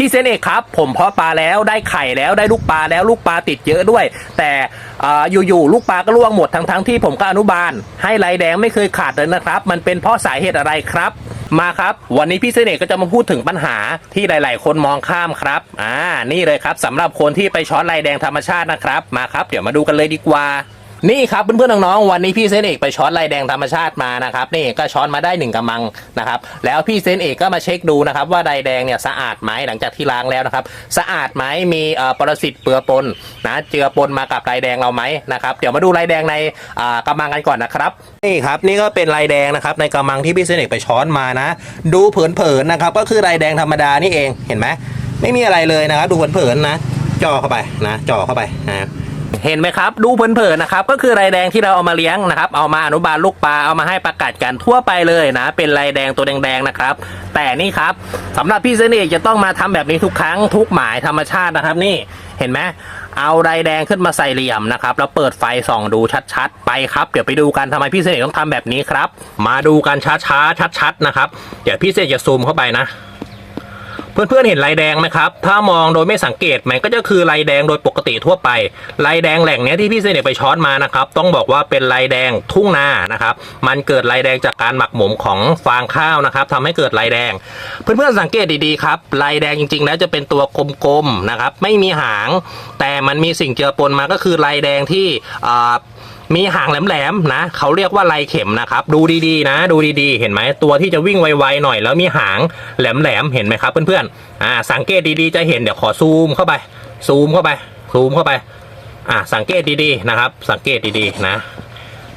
พี่เซนเอกครับ ผมเพาะปลาแล้วได้ไข่แล้วได้ลูกปลาแล้วลูกปลาติดเยอะด้วย แต่ออยู่ๆลูกปลาก็ร่วงหมดทั้งๆทที่ผมก็อนุบาล ให้ลายแดงไม่เคยขาดเลยนะครับ มันเป็นเพราะสาเหตุอะไรครับ มาครับ วันนี้พี่เสน่ห์ก็จะมาพูดถึงปัญหาที่หลาย ๆ คนมองข้ามครับอ่านี่เลยครับสำหรับคนที่ไปช้อนลายแดงธรรมชาตินะครับ มาครับ เดี๋ยวมาดูกันเลยดีกว่า นี่ครับเพื่อนๆน้องๆวันนี้พี่เซนเอกไปช้อนลายแดงธรรมชาติมานะครับนี่ก็ช้อนมาได้หนึ่งกำมังนะครับแล้วพี่เซนเอกก็มาเช็คดูนะครับว่าลายแดงเนี่ยสะอาดไหมหลังจากที่ล้างแล้วนะครับสะอาดไหมมีปรสิตเปื้อปนนะเจือปนมากับลายแดงเราไหมนะครับเดี๋ยวมาดูลายแดงในอ่ากำมังกันก่อนนะครับนี่ครับนี่ก็เป็นลายแดงนะครับในกำมังที่พี่เซนเอกไปช้อนมานะ ดูเผินๆนะครับก็คือลายแดงธรรมดานี่เองเห็นไหมไม่มีอะไรเลยนะครับดูเผินๆนะจ่อเข้าไปนะจ่อเข้าไปนะครับ เห็นไหมครับ ดูเพลินๆนะครับ ก็คือลายแดงที่เราเอามาเลี้ยงนะครับ เอามาอนุบาลลูกปลา เอามาให้ประกัดกันทั่วไปเลยนะ เป็นลายแดงตัวแดงๆนะครับ แต่นี่ครับสำหรับพี่เสน่ห์จะต้องมาทำแบบนี้ทุกครั้งทุกหมายธรรมชาตินะครับนี่เห็นไหมเอาลายแดงขึ้นมาใส่เหลี่ยมนะครับ แล้วเปิดไฟส่องดูชัดๆ ไปครับ เดี๋ยวไปดูกันทำไมพี่เสน่ห์ต้องทำแบบนี้ครับ มาดูกันช้าๆชัดๆนะครับ เดี๋ยวพี่เสน่ห์จะซูมเข้าไปนะ เพื่อนๆเห็นลายแดงไหมครับ ถ้ามองโดยไม่สังเกตมันก็จะคือลายแดงโดยปกติทั่วไปลายแดงแหล่งนี้ที่พี่เสน่ห์ไปช้อนมานะครับ ต้องบอกว่าเป็นลายแดงทุ่งนานะครับ มันเกิดลายแดงจากการหมักหมมของฟางข้าวนะครับทำให้เกิดลายแดง เพื่อนๆสังเกตดีๆครับลายแดงจริง ๆ แล้วจะเป็นตัวกลมๆนะครับ ไม่มีหาง แต่มันมีสิ่งเจือปนมาก็คือลายแดงที่ มีหางแหลมๆนะเขาเรียกว่าลายเข็มนะครับ ดูดีๆนะ ดูดีๆ เห็นไหมตัวที่จะวิ่งไวๆหน่อยแล้วมีหางแหลมๆเห็นไหมครับ เพื่อนๆอ่าสังเกตดีๆจะเห็นเดี๋ยวขอซูมเข้าไป ซูมเข้าไปซูมเข้าไปอ่าสังเกตดีๆนะครับ สังเกตดีๆนะ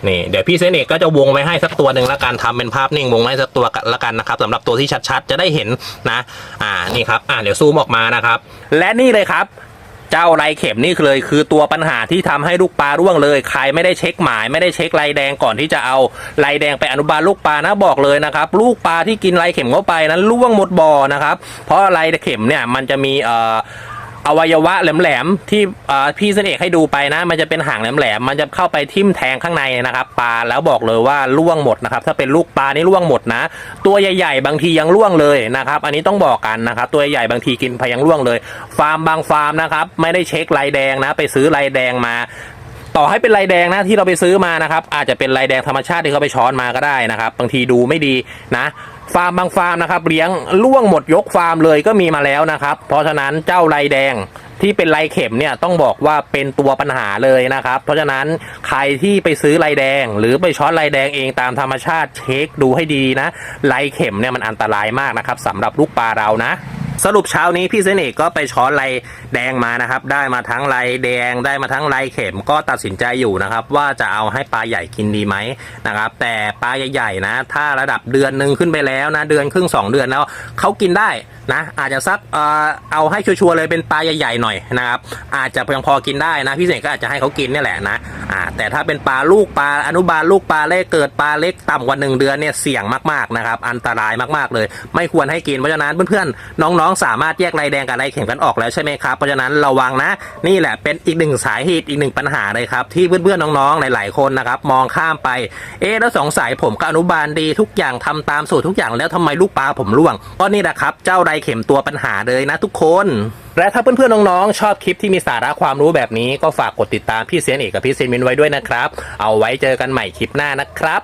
นี่เดี๋ยวพี่เซนเอกก็จะวงไว้ให้สักตัวหนึ่งละกันทำเป็นภาพนิ่งวงไว้สักตัวละกันนะครับสำหรับตัวที่ชัดๆ จะได้เห็นนะ อ่านี่ครับอ่าเดี๋ยวซูมออกมานะครับ และนี่เลยครับ เจ้าลายเข็มนี่เลย คือตัวปัญหาที่ทำให้ลูกปลาร่วงเลย ใครไม่ได้เช็คหมาย ไม่ได้เช็คลายแดงก่อนที่จะเอาลายแดงไปอนุบาลลูกปลานะบอกเลยนะครับ ลูกปลาที่กินลายเข็มเข้าไปนั้นร่วงหมดบ่อนะครับ เพราะลายเข็มเนี่ยมันจะมีเอ่อ อวัยวะแหลมๆที่พี่เสนเอกให้ดูไปนะ มันจะเป็นหางแหลมๆมันจะเข้าไปทิ่มแทงข้างในนะครับปลาแล้วบอกเลยว่าล่วงหมดนะครับ ถ้าเป็นลูกปลานี่ล่วงหมดนะ ตัวใหญ่ๆ บางทียังล่วงเลยนะครับ อันนี้ต้องบอกกันนะครับ ตัวใหญ่บางทีกินพยังล่วงเลย ฟาร์มบางฟาร์มนะครับ ไม่ได้เช็คลายแดงนะ ไปซื้อลายแดงมา ต่อให้เป็นลายแดงนะที่เราไปซื้อมานะครับ อาจจะเป็นลายแดงธรรมชาติที่เขาไปช้อนมาก็ได้นะครับบางทีดูไม่ดีนะฟาร์มบางฟาร์มนะครับเลี้ยงล่วงหมดยกฟาร์มเลยก็มีมาแล้วนะครับ เพราะฉะนั้นเจ้าลายแดงที่เป็นลายเข็มเนี่ยต้องบอกว่าเป็นตัวปัญหาเลยนะครับ เพราะฉะนั้นใครที่ไปซื้อลายแดง หรือไปช้อนลายแดงเองตามธรรมชาติเช็คดูให้ดีนะลายเข็มเนี่ยมันอันตรายมากนะครับสำหรับลูกปลาเรานะ สรุปเช้านี้พี่เสน่ห์ก็ไปช้อนลายแดงมานะครับ ได้มาทั้งลายแดงได้มาทั้งลายเข็มก็ตัดสินใจอยู่นะครับ ว่าจะเอาให้ปลาใหญ่กินดีไหมนะครับ แต่ปลาใหญ่ๆนะ ถ้าระดับเดือนหนึ่งขึ้นไปแล้วนะ เดือนครึ่งสองเดือนแล้วเขากินได้ นะอาจจะสักเออเอาให้ชัวร์เลยเป็นปลาใหญ่ๆหน่อยนะครับอาจจะเพียงพอกินได้นะพี่เสน่ห์ก็อาจจะให้เขากินนี่แหละนะอ่าแต่ถ้าเป็นปลาลูกปลาอนุบาลลูกปลาเล็กเกิดปลาเล็กต่ำกว่าหนึ่งเดือนเนี่ยเสี่ยงมากๆนะครับอันตรายมากๆเลย ไม่ควรให้กินเพราะฉะนั้นเพื่อนๆน้องๆ สามารถแยกลายแดงกับลายเข็มกันออกแล้วใช่ไหมครับเพราะฉะนั้นระวังนะ นี่แหละเป็นอีกหนึ่งสาเหตุอีกหนึ่งปัญหาเลยครับที่เพื่อนๆน้องๆหลายๆคนนะครับมองข้ามไปเอ๊แล้วสงสัยผมก็อนุบาลดีทุกอย่างทำตามสูตรทุกอย่างแล้วทำไมลูกปลาผมร่วงก็นี่แหละครับเจ้าลายเข็มตัวปัญหาเลยนะทุกคน และถ้าเพื่อนๆน้องๆ ชอบคลิปที่มีสาระความรู้แบบนี้ก็ฝากกดติดตามพี่เซียนเอกกับพี่เซียนมินไว้ด้วยนะครับ เอาไว้เจอกันใหม่คลิปหน้านะครับ